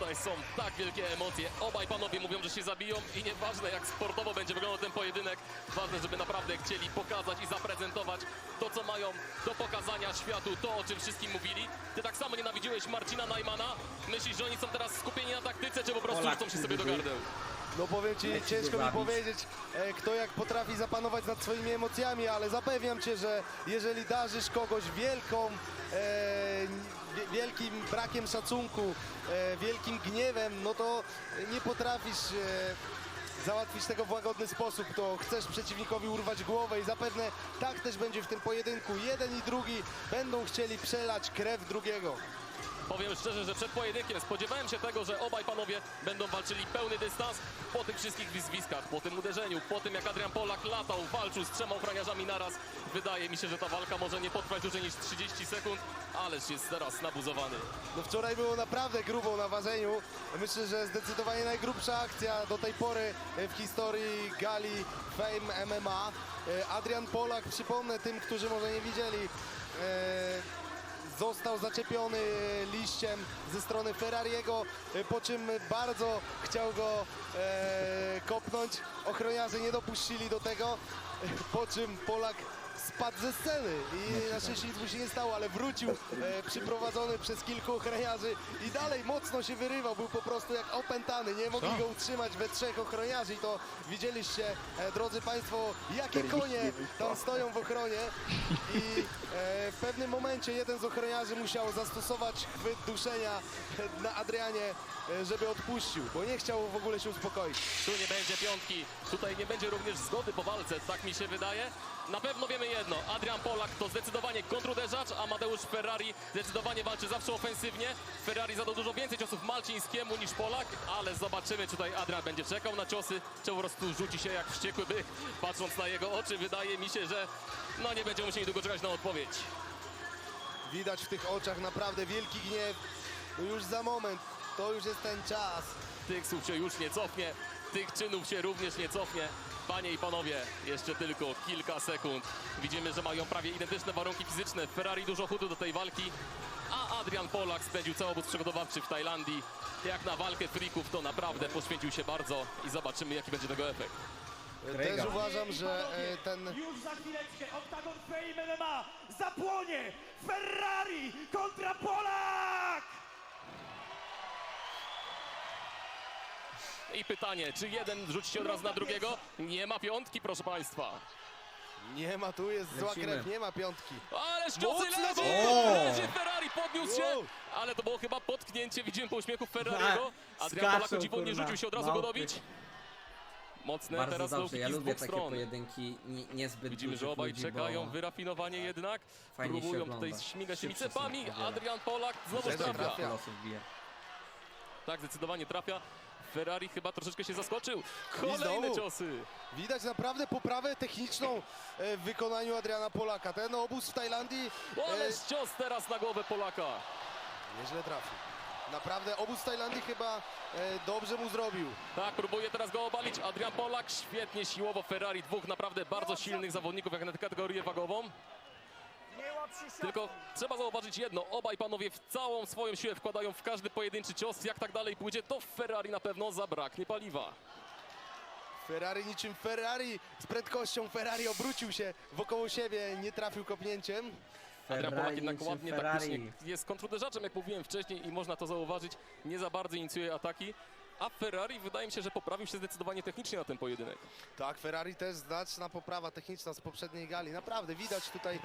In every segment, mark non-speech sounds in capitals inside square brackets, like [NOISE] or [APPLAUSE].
Tutaj są tak wielkie emocje. Obaj panowie mówią, że się zabiją i nieważne jak sportowo będzie wyglądał ten pojedynek, ważne, żeby naprawdę chcieli pokazać i zaprezentować to, co mają do pokazania światu, to, o czym wszystkim mówili. Ty tak samo nienawidziłeś Marcina Najmana. Myślisz, że oni są teraz skupieni na taktyce, czy po prostu rzucą się sobie do gardeł? No powiem ci, Leci ciężko mi powiedzieć, e, kto jak potrafi zapanować nad swoimi emocjami, ale zapewniam cię, że jeżeli darzysz kogoś wielką, e, wie- wielkim brakiem szacunku, e, wielkim gniewem, no to nie potrafisz e, załatwić tego w łagodny sposób, to chcesz przeciwnikowi urwać głowę i zapewne tak też będzie w tym pojedynku. Jeden i drugi będą chcieli przelać krew drugiego. Powiem szczerze, że przed pojedynkiem spodziewałem się tego, że obaj panowie będą walczyli pełny dystans po tych wszystkich wizwiskach, po tym uderzeniu, po tym jak Adrian Polak latał, walczył z trzema ochroniarzami naraz. Wydaje mi się, że ta walka może nie potrwać dłużej niż 30 sekund, ależ jest teraz nabuzowany. No wczoraj było naprawdę grubo na ważeniu. Myślę, że zdecydowanie najgrubsza akcja do tej pory w historii gali Fame MMA. E, Adrian Polak, przypomnę tym, którzy może nie widzieli, e, został zaczepiony liściem ze strony Ferrariego, e, po czym bardzo chciał go e, kopnąć. Ochroniarze nie dopuścili do tego, e, po czym Polak spadł ze sceny i na szczęście nic mu się nie stało, ale wrócił e, przyprowadzony przez kilku ochroniarzy i dalej mocno się wyrywał, był po prostu jak opętany, nie mogli go utrzymać we trzech ochroniarzy i to widzieliście, e, drodzy Państwo, jakie konie tam stoją w ochronie i e, w pewnym momencie jeden z ochroniarzy musiał zastosować chwyt duszenia na Adrianie, e, żeby odpuścił, bo nie chciał w ogóle się uspokoić. Tu nie będzie piątki, tutaj nie będzie również zgody po walce, tak mi się wydaje. Na pewno wiemy jedno, Adrian Polak to zdecydowanie kontruderzacz, a Mateusz Ferrari zdecydowanie walczy zawsze ofensywnie. Ferrari zadał dużo więcej ciosów Malcińskiemu niż Polak, ale zobaczymy, czy tutaj Adrian będzie czekał na ciosy, czy po prostu rzuci się jak wściekły byk. Patrząc na jego oczy, wydaje mi się, że no nie będziemy musieli długo czekać na odpowiedź. Widać w tych oczach naprawdę wielki gniew. No już za moment, to już jest ten czas. Tych słów się już nie cofnie, tych czynów się również nie cofnie. Panie i panowie, jeszcze tylko kilka sekund. Widzimy, że mają prawie identyczne warunki fizyczne. Ferrari dużo chudu do tej walki, a Adrian Polak spędził cały obóz przygotowawczy w Tajlandii. Jak na walkę frików, to naprawdę poświęcił się bardzo i zobaczymy, jaki będzie tego efekt. Kręga. Też uważam, że e, ten Już za chwileczkę Octagon Fame MMA zapłonie Ferrari kontra Polak! I pytanie, czy jeden rzuci się od razu na drugiego? Nie ma piątki, proszę państwa. nie ma, tu jest zła Lecimy. krew, nie ma piątki. Ależ ciosy Mocno! Leży Ferrari, podniósł się! Wow. Ale to było chyba potknięcie, widzimy po uśmiechu Ferrariego. Adrian Polak skaczą, dziwnie kurna, rzucił się od razu go małpy. dobić. Mocne Bardzo teraz dobrze, ja z lubię dwóch takie stron. pojedynki nie, niezbyt Widzimy, że obaj ludzi, czekają, bo wyrafinowanie jednak. Fajnie się Próbują ogląda. tutaj śmigać są o wiele. Adrian Polak znowu trafia. trafia. losów bije. Tak, zdecydowanie trafia. Ferrari chyba troszeczkę się zaskoczył. znowu. Kolejne ciosy. Widać naprawdę poprawę techniczną e, w wykonaniu Adriana Polaka. Ten obóz w Tajlandii e, Ależ cios teraz na głowę Polaka. nieźle trafił. Naprawdę obóz w Tajlandii chyba e, dobrze mu zrobił. Tak, próbuje teraz go obalić. Adrian Polak świetnie siłowo Ferrari. Dwóch naprawdę bardzo silnych zawodników jak na tę kategorię wagową. Nie łap się siatką. Tylko trzeba zauważyć jedno. Obaj panowie w całą swoją siłę wkładają w każdy pojedynczy cios. Jak tak dalej pójdzie, to w Ferrari na pewno zabraknie paliwa. Ferrari niczym Ferrari z prędkością Ferrari obrócił się wokoło siebie, nie trafił kopnięciem. Adrian Polak jednak ładnie Ferrari. taktycznie jest kontruderzaczem, jak mówiłem wcześniej i można to zauważyć. Nie za bardzo inicjuje ataki. A Ferrari wydaje mi się, że poprawił się zdecydowanie technicznie na ten pojedynek. Tak, Ferrari też znaczna poprawa techniczna z poprzedniej gali. Naprawdę widać tutaj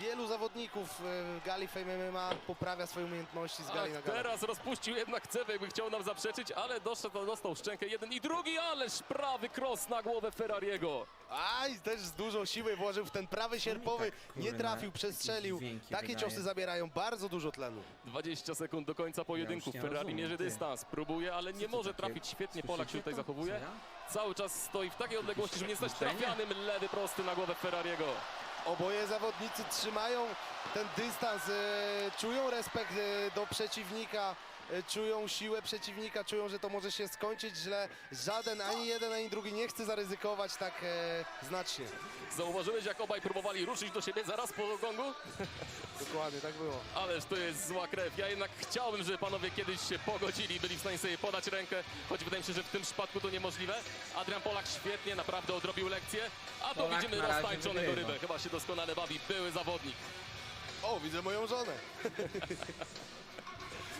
wielu zawodników e, gali Fame MMA poprawia swoje umiejętności z gali na Ach, galę. teraz rozpuścił jednak cewę, jakby chciał nam zaprzeczyć, ale doszedł, dostał szczękę jeden i drugi, ależ prawy cross na głowę Ferrariego. Aj, też z dużą siły włożył w ten prawy sierpowy, tak, nie trafił, przestrzelił. Takie wydaje. ciosy zabierają bardzo dużo tlenu. 20 sekund do końca pojedynku. nie Ferrari rozumiem, mierzy ty. dystans, próbuje, ale nie może takie- trafić. Świetnie Polak się tutaj to? zachowuje. Ja? Cały czas stoi w takiej odległości, żeby nie stać trafianym lewy prosty na głowę Ferrariego. Oboje zawodnicy trzymają ten dystans, e, czują respekt e, do przeciwnika. e, czują siłę przeciwnika, czują, że to może się skończyć źle. Żaden, ani jeden, ani drugi nie chce zaryzykować tak znacznie. Zauważyłeś, jak obaj próbowali ruszyć do siebie zaraz po gongu? Dokładnie, tak było. Ależ to jest zła krew. Ja jednak chciałbym, żeby panowie kiedyś się pogodzili, byli w stanie sobie podać rękę, choć wydaje mi się, że w tym przypadku to niemożliwe. Adrian Polak świetnie, naprawdę odrobił lekcję, a tu Polak widzimy na razie roztańczonego wygrywa. rybę. Chyba się doskonale bawi, były zawodnik. O, widzę moją żonę. [LAUGHS]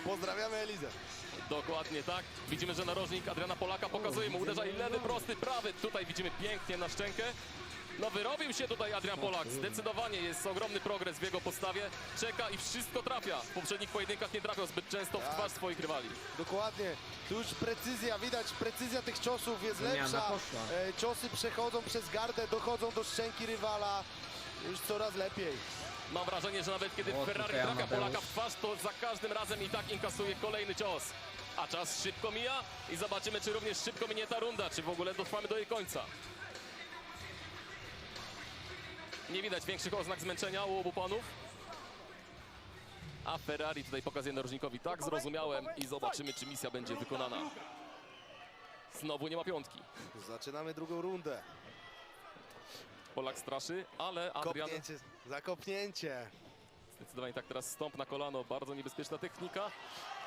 Pozdrawiamy Elizę. Dokładnie tak. Widzimy, że narożnik Adriana Polaka pokazuje mu, uderza i lewy, prosty, prawy. Tutaj widzimy pięknie na szczękę. No wyrobił się tutaj Adrian Polak. Zdecydowanie jest ogromny progres w jego postawie. Czeka i wszystko trafia. W poprzednich pojedynkach nie trafiał zbyt często w twarz swoich rywali. Dokładnie. Tu już precyzja, widać, precyzja tych ciosów jest Zmiana lepsza. poszła. E, ciosy przechodzą przez gardę, dochodzą do szczęki rywala. Już coraz lepiej. Mam wrażenie, że nawet kiedy O, Ferrari tutaj trafia Amadeusz. Polaka w twarz, to za każdym razem i tak inkasuje kolejny cios. A czas szybko mija i zobaczymy, czy również szybko minie ta runda, czy w ogóle dotrwamy do jej końca. Nie widać większych oznak zmęczenia u obu panów. A Ferrari tutaj pokazuje narożnikowi, tak zrozumiałem i zobaczymy, czy misja będzie wykonana. Znowu nie ma piątki. Zaczynamy drugą rundę. Polak straszy, ale Adrian Kopnięcie, zakopnięcie. Zdecydowanie tak, teraz stąp na kolano, bardzo niebezpieczna technika.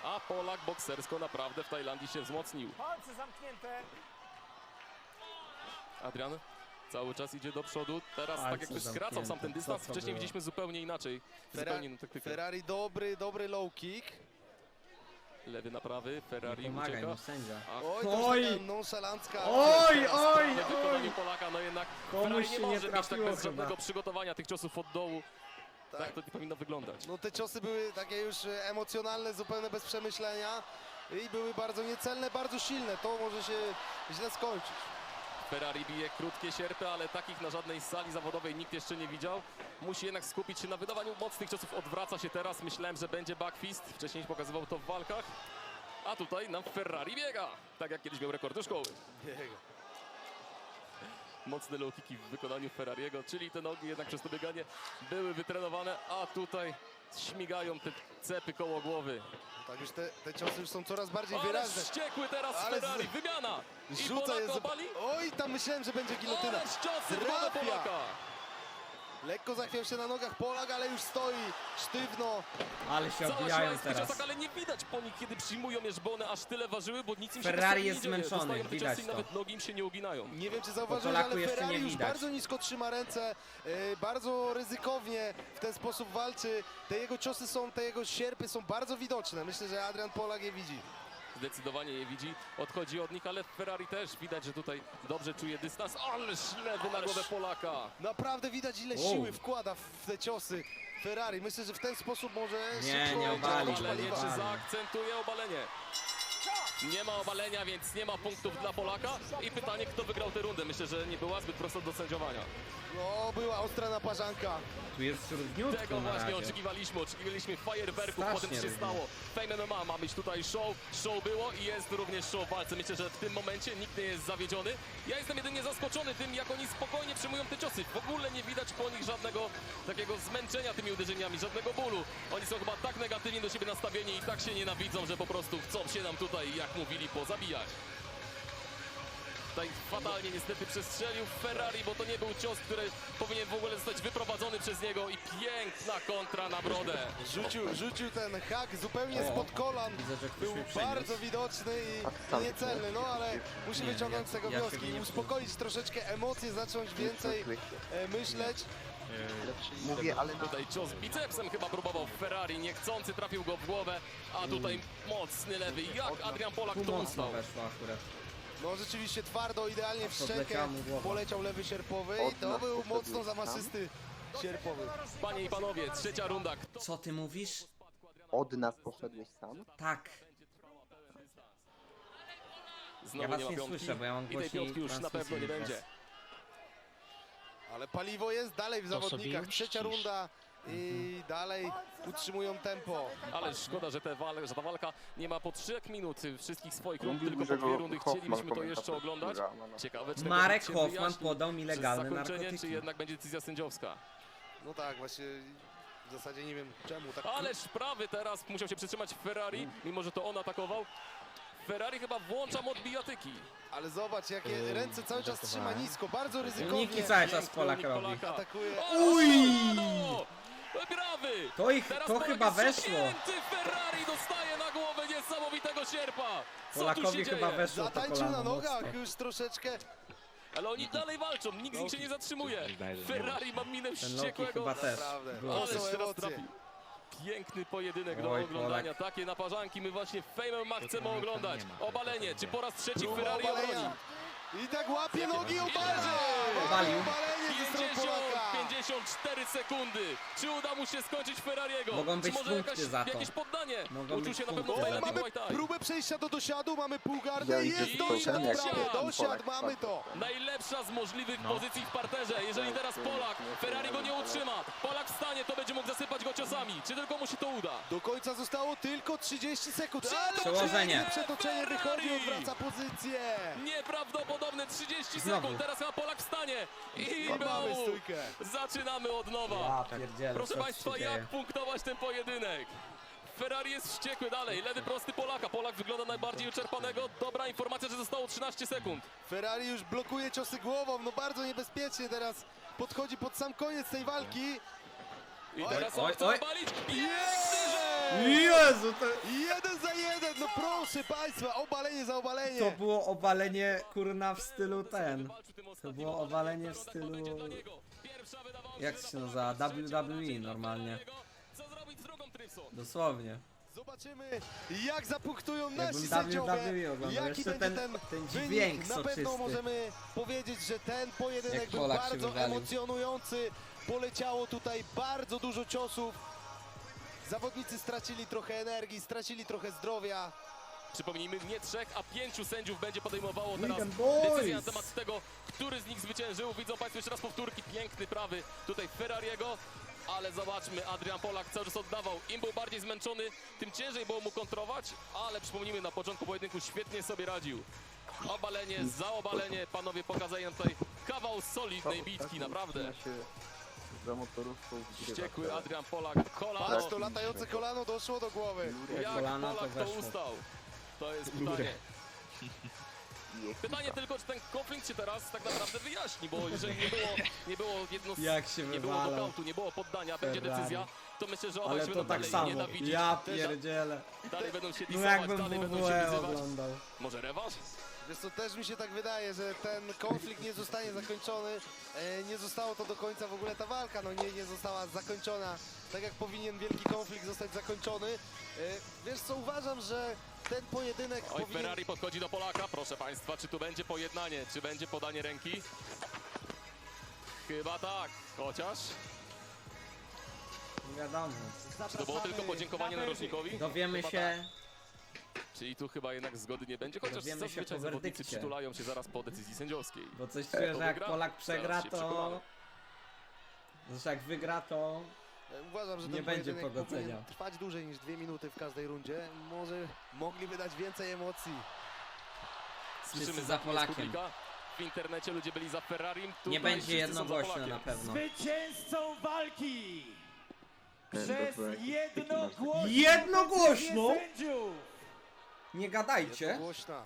A Polak boksersko naprawdę w Tajlandii się wzmocnił. Palce zamknięte. Adrian cały czas idzie do przodu. Teraz tak Palce jakby skracał sam ten zamknięte. dystans. Co to Wcześniej było? widzieliśmy zupełnie inaczej. Zupełnie inną taktykę. Ferrari dobry, dobry low kick. Lewy na prawy, Ferrari Pomagaj ucieka. mu sędzia. A Oj, to Oj! już taka nonszalancka. Oj, oj, wykonaniu oj! Polaka, no jednak Komuś Ferrari nie się nie może mieć tak trafiło bez żadnego chyba. przygotowania tych ciosów od dołu. Tak, Tak. to nie powinno wyglądać. No te ciosy były takie już e, emocjonalne, zupełnie bez przemyślenia. I były bardzo niecelne, bardzo silne. To może się źle skończyć. Ferrari bije krótkie sierpy, ale takich na żadnej sali zawodowej nikt jeszcze nie widział. Musi jednak skupić się na wydawaniu mocnych ciosów. Odwraca się teraz. Myślałem, że będzie backfist. Wcześniej pokazywał to w walkach. A tutaj nam Ferrari biega. Tak jak kiedyś miał rekordy szkoły. Jego. Mocne low w wykonaniu Ferrariego, czyli te nogi jednak przez to bieganie były wytrenowane, a tutaj śmigają te cepy koło głowy. Tak już te, te ciosy już są coraz bardziej Ale wyraźne. wściekły teraz Ale z- Ferrari, wymiana! I Rzuca Polak jest. opali? Oj, tam myślałem, że będzie gilotyna. Ależ ciosy Trafia. Polaka! Lekko zachwiał się na nogach Polak, ale już stoi sztywno. Ale się Cała siła odbijają jest teraz. ale nie widać po nich, kiedy przyjmują je, bo one aż tyle ważyły, bo nic im się Ferrari po jest nie dzieje. zmęczony, Dostają te widać ciosy i to. nawet nogi im się nie uginają. Nie wiem, czy zauważyłeś, Polaku ale jeszcze Ferrari nie już widać. bardzo nisko trzyma ręce, e, bardzo ryzykownie w ten sposób walczy. Te jego ciosy są, te jego sierpy są bardzo widoczne. Myślę, że Adrian Polak je widzi. Zdecydowanie je widzi, odchodzi od nich, ale Ferrari też widać, że tutaj dobrze czuje dystans. Ależ lewy na głowę Polaka. Naprawdę widać, ile Wow. siły wkłada w te ciosy Ferrari. Myślę, że w ten sposób może Nie, szybko nie obali, działać Obalenie, paliwa. czy zaakcentuje obalenie? Nie ma obalenia, więc nie ma punktów dla Polaka. I pytanie, kto wygrał tę rundę? Myślę, że nie była zbyt prosta do sędziowania. No, była ostra naparzanka. Tu jest równiutko Tego na właśnie razie. oczekiwaliśmy. Oczekiwaliśmy fajerwerków, Strasznie potem się stało. Fame MMA ma być tutaj show. Show było i jest również show w walce. Myślę, że w tym momencie nikt nie jest zawiedziony. Ja jestem jedynie zaskoczony tym, jak oni spokojnie przyjmują te ciosy. W ogóle nie widać po nich żadnego takiego zmęczenia tymi uderzeniami, żadnego bólu. Oni są chyba tak negatywnie do siebie nastawieni i tak się nienawidzą, że po prostu chcą się nam tutaj, jak mówili, pozabijać. Tutaj fatalnie niestety przestrzelił Ferrari, bo to nie był cios, który powinien w ogóle zostać wyprowadzony przez niego i piękna kontra na brodę. Rzucił, rzucił ten hak zupełnie spod kolan. Był bardzo widoczny i, niecelny, no ale musimy wyciągnąć z tego wnioski i uspokoić troszeczkę emocje, zacząć więcej e, myśleć. Mówię, ale no, Tutaj cios bicepsem chyba próbował Ferrari, niechcący trafił go w głowę, a tutaj mocny lewy. Jak Adrian Polak weszło akurat. No rzeczywiście twardo, idealnie w mu głowa. poleciał lewy sierpowy i to był poszedł mocno sam. zamasysty sierpowy. Panie i panowie, trzecia runda. Kto Co ty mówisz? od nas poszedłeś sam. Tak. znowu Ja was nie ma nie piątki słyszę, bo ja mam i tej głośniej piątki już na pewno nie niż będzie. Ale paliwo jest dalej w zawodnikach, trzecia runda i dalej utrzymują tempo. Ale szkoda, że, te wal, że ta walka nie ma po trzech minut wszystkich swoich rund, tylko po dwie rundy. Chcielibyśmy to jeszcze oglądać. no, no. Ciekawe, czy Marek Hoffman wyjaśni podał mi legalne zakończenie, narkotyki. czy jednak będzie decyzja sędziowska. No tak, właśnie W zasadzie nie wiem czemu tak... Ależ prawy teraz musiał się przytrzymać Ferrari, mimo że to on atakował. Ferrari chyba włącza mod bijatyki. Ale zobacz, jakie ręce cały czas trzyma żartowałem. nisko, bardzo ryzykownie cały czas Polak robi. Polaka. atakuje. Uj! Brawy! To ich, Teraz to Polak chyba jest weszło. Ferrari dostaje na głowę niesamowitego sierpa. Co tu Polakowi się chyba dzieje? weszło to Zatańczył na nogach mocno. już troszeczkę. Ale oni dalej walczą, nikt z nich się nie zatrzymuje. Ferrari ma minę Ten Loki wściekłego. chyba też. Naprawdę. Było. Ale teraz emocje. trafił. Piękny pojedynek do Oj, oglądania. Polak. Takie naparzanki my właśnie w Fame MMA chcemy oglądać. Obalenie, czy po raz trzeci Próba Ferrari obalenia. obroni? I tak łapie nogi i obalenie! Obalił. Obalenie ze strony 50, Polaka. 54 sekundy. Czy uda mu się skończyć Ferrariego? Mogą być Czy może punkty jakaś, za to. jakieś poddanie? Mogą Uczył być się na pewno punkty za Mamy próbę przejścia do dosiadu, mamy pół gardy Ja i jest z dojście przodu, do jak prawej. ten Dosiad, mamy to. Najlepsza z możliwych No. pozycji w parterze. Jeżeli teraz Polak, Ferrari go nie utrzyma, Polak wstanie, to będzie mógł zasypać go ciosami. Czy tylko mu się to uda? Do końca zostało tylko 30 sekund. Ale Przełożenie. piękne Przetoczenie wychodzi, Ferrari. odwraca pozycję. Nieprawdopodobne 30 Znowu. sekund. Teraz chyba Polak wstanie. I Mamy go! stójkę. Zaczynamy od nowa. Ja pierdzielę, Proszę co Państwa, dzieje? jak punktować ten pojedynek? Ferrari jest wściekły dalej, lewy prosty Polaka. Polak wygląda najbardziej wyczerpanego. Dobra informacja, że zostało 13 sekund. Ferrari już blokuje ciosy głową, no bardzo niebezpiecznie teraz podchodzi pod sam koniec tej walki. I Oj, teraz oj, on chce oj. obalić. Piękny rzut! Jezu, to, Jeden za jeden, no proszę Państwa, obalenie za obalenie. to było obalenie kurna w stylu ten. Walczył tym To ostatnim było obalenie w stylu... będzie dla niego. Jak się na nazywa? WWE normalnie. Dosłownie. Zobaczymy, jak zapunktują nasi Jakbym sędziowie. WWE oglądał. Jaki Jeszcze będzie ten- ten, ten wynik. dźwięk Na pewno soczysty. możemy powiedzieć, że ten pojedynek Jak był Polak się bardzo wywalił. emocjonujący. Poleciało tutaj bardzo dużo ciosów. Zawodnicy stracili trochę energii, stracili trochę zdrowia. Przypomnijmy, nie trzech, a pięciu sędziów będzie podejmowało teraz decyzję na temat tego, który z nich zwyciężył. Widzą Państwo jeszcze raz powtórki, piękny prawy tutaj Ferrariego. Ale zobaczmy, Adrian Polak cały czas oddawał. Im był bardziej zmęczony, tym ciężej było mu kontrować, ale przypomnijmy, na początku pojedynku świetnie sobie radził. Obalenie za obalenie, panowie pokazali nam tutaj kawał solidnej bitki, naprawdę. Za motorówką wgrywa Wściekły. Adrian Polak, Patrz, kolano, to latające kolano doszło do głowy. Jak kolano, Polak to ustał? To jest pytanie. [LAUGHS] Pytanie tylko, czy ten konflikt się teraz tak naprawdę wyjaśni, bo jeżeli nie było, nie było jedno z, Jak się nie było wywalał. nokautu, nie było poddania, będzie Ferrari. decyzja, to myślę, że obaj Ale się to będą tak dalej samo. nienawidzić. Ja Też pierdzielę. Dalej będą się No disować, jakbym dalej będą się WWE wyzywać. oglądał. Może rewanż? Wiesz co, też mi się tak wydaje, że ten konflikt nie zostanie zakończony. E, nie zostało to do końca w ogóle ta walka, no nie, nie została zakończona tak jak powinien wielki konflikt zostać zakończony. E, wiesz co, uważam, że ten pojedynek Oj, powinien... Ferrari podchodzi do Polaka, proszę Państwa, czy tu będzie pojednanie, czy będzie podanie ręki? Chyba tak, chociaż, Nie wiadomo. czy to było tylko podziękowanie narożnikowi? Dowiemy Chyba się, Czyli tu chyba jednak zgody nie będzie, chociaż Dowiemy się zazwyczaj zawodnicy werdykcie. przytulają się zaraz po decyzji sędziowskiej. bo coś czuję, że jak wygra? Polak przegra, to... Zresztą jak wygra, to... Uważam, że Nie ten będzie pojedynek pogodzenia. powinien trwać dłużej niż dwie minuty w każdej rundzie. Może mogliby dać więcej emocji. Słyszymy Wszyscy za Polakiem. W internecie ludzie byli za Ferrarim. Tutaj Nie będzie są za jednogłośno Polakiem. na pewno. Zwycięzcą walki przez jednogłośną Jednogłośną? decyzję sędziów Nie gadajcie. Głośna.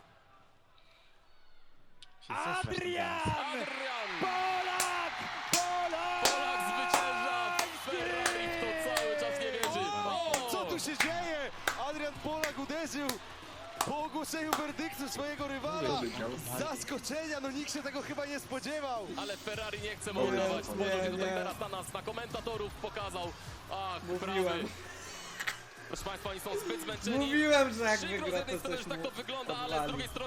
Adrian Adrian! Się dzieje? Adrian Polak uderzył po ogłoszeniu werdyktu swojego rywala. Z zaskoczenia, no nikt się tego chyba nie spodziewał. Ale Ferrari nie chce mu oddawać. nie, Spojrzał się tutaj teraz na nas, na komentatorów pokazał. Ach, Mówiłem. prawy. Proszę Państwa, oni są zbyt zmęczeni. Mówiłem, że jak Przykro z wygra, jednej to strony, coś że tak mu to wygląda, ale z odwali. drugiej strony